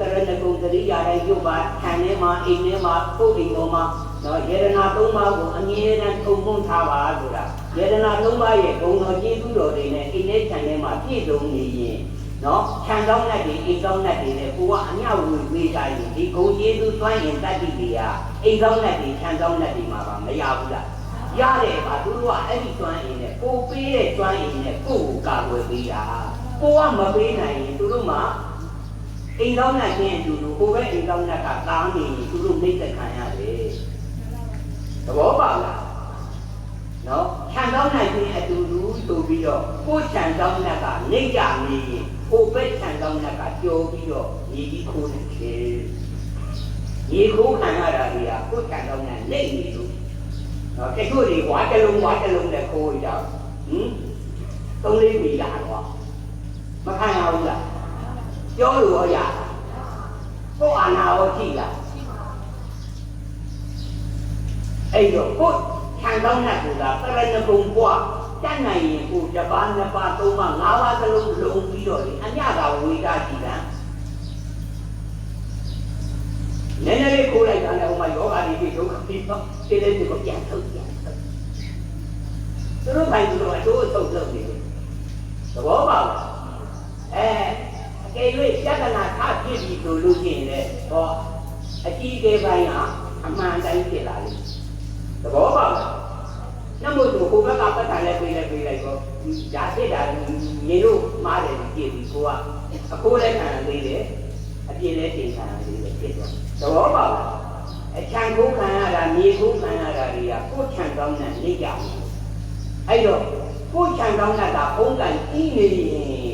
တရဏဂုံတရိယာတိုင်းရုပ်ပါခံထဲမှာအိမ်ထဲမှာပုတ်အိမ်ပေါ်မှာနော်ယေရနာသုံးပါးကိုအမြဲတမ်းထုံမွန်းထားပါဆိုတာယေရနာသုံးပါးရဲ့ဂုဏ်တော်ကျေးဇူးတော်တွေနဲ့အိမ်ထဲခံထဲမှာပြည့်စုံနေရင်နော်ခြံကောင်းတဲ့ဒီအိမ်ကောင်းတဲ့ဒီနဲ့ကိုကအမြောက်ဝင်ပေးကြရင်ဒီဂုဏ်ကျေးဇူးသွမ်းရင်တတ္တိတွေကအိမ်ကောင်းတဲ့ဒီခြံကောင်းတဲ့ဒီမှာပါမရဘူးလားရတယ်ပါသူတို့ကအဲ့ဒီသွမ်းရင်နဲ့ကိုပေးတဲ့သွမ်းရင်နဲ့ကိုကိုကာကွယ်ပေးတာကိုကမပေးနိုင်ရင်သူတို့မှ အိမ်ကောင်းနိုင်ခြင်းအတူတူဟိုဘက်အိမ်ကောင်းတဲ့ကကောင်းနေသူတို့နှိမ့်သက်ခံရတယ်သဘောပေါက်လားနော်ခြံကောင်းနိုင်ခြင်းအတူတူဆိုပြီးတော့ကိုယ်ခြံကောင်းတဲ့ကနှိမ့်ကြနေရင်ဟိုဘက်ခြံကောင်းတဲ့ကကြောပြီးတော့ညီကြီးခိုးနေတယ်ညီခိုးခံရတာတွေကကိုယ်ခြံကောင်းတဲ့နှိမ့်နေလို့နော်တချို့တွေဝါတလုံးဝါတလုံးနဲ့ခိုးကြဟင်သုံးလေးမိလာတော့မခံရဘူးလား ပြောလို့ရကိုယ်အာနာရောကြည့်လားအဲ့တော့ကိုယ်ခံကောင်းတဲ့ကူကတရဏဂုံပွားတတ်နိုင်ရင်ကိုတပါးနှစ်ပါးသုံးပါးငါးပါးသလုံးလုံးပြီးတော့လေအညကဝေဒကြည့်တာနည်းနည်းလေးခိုးလိုက်တာလည်းဟိုမှာယောဂါတွေပြီးဒုက္ခပြီးတော့ဒီလေးကိုပြန်ထုတ်ပြန်ထုတ်သူတို့ပိုင်သူတို့အတိုးအထုတ်လုပ်နေတယ်သဘောပေါက်လားအဲအ ကယ်၍ပြဿနာထဖြစ်ပြီဆိုလို့ရှိရင်လည်းဟောအကြီးအကဲပိုင်းဟာအမှန်တိုင်းဖြစ်လာလိမ့်သဘောပေါက်လားနမို့ဆိုဟိုဘက်ကပတ်တာလည်းပြေးလည်းပြေးလိုက်တော့ဒါဖြစ်တာညီတို့မားတယ်ကြည့်ပြီးကိုကအခိုးလည်းခံသေးတယ်အပြင်းလည်းတင်ခံသေးတယ်ဖြစ်တော့သဘောပေါက်လားအချံခိုးခံရတာမြေခိုးခံရတာတွေကကိုယ်ချံကောင်းတဲ့နေကြဘူးအဲ့တော့ကိုယ်ချံကောင်းတဲ့ကဘုံကံကြီးနေရင်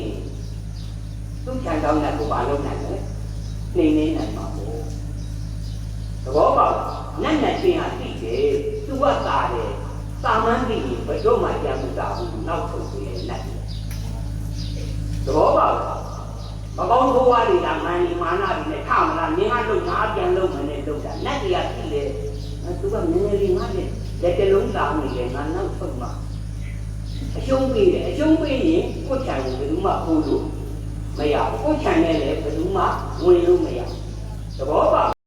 သူချန်ကောင်းတဲ့ကိုဘာလုပ်နိုင်လဲနေနေနိုင်မှာပေါ့သဘောပေါက်နတ်နတ်ချင်းဟာသိတယ်သူကသာတယ်သာမန်သိရင်ဘယ်တော့မှကြံမစားဘူးနောက်ထုတ်ပြီးနတ်တယ်သဘောပေါက်မကောင်းသောဝါးတွေကမန်ဒီမာနတွေနဲ့ထမလားနင်းကလုံငါပြန်လုံမနဲ့လုံတာနတ်တွေကသိတယ်သူကနည်းနည်းလေးငါနဲ့လက်တလုံးသာနေတယ်ငါနောက်ထုတ်မှာအရှုံးပေးတယ်အရှုံးပေးရင်ကိုယ်ချန်ကိုဘယ်သူမှပို့လို့ မရဘူးကိုယ်ခြံနဲ့လည်းဘယ်သူမှဝင်လို့မရဘူးသဘောပေါက်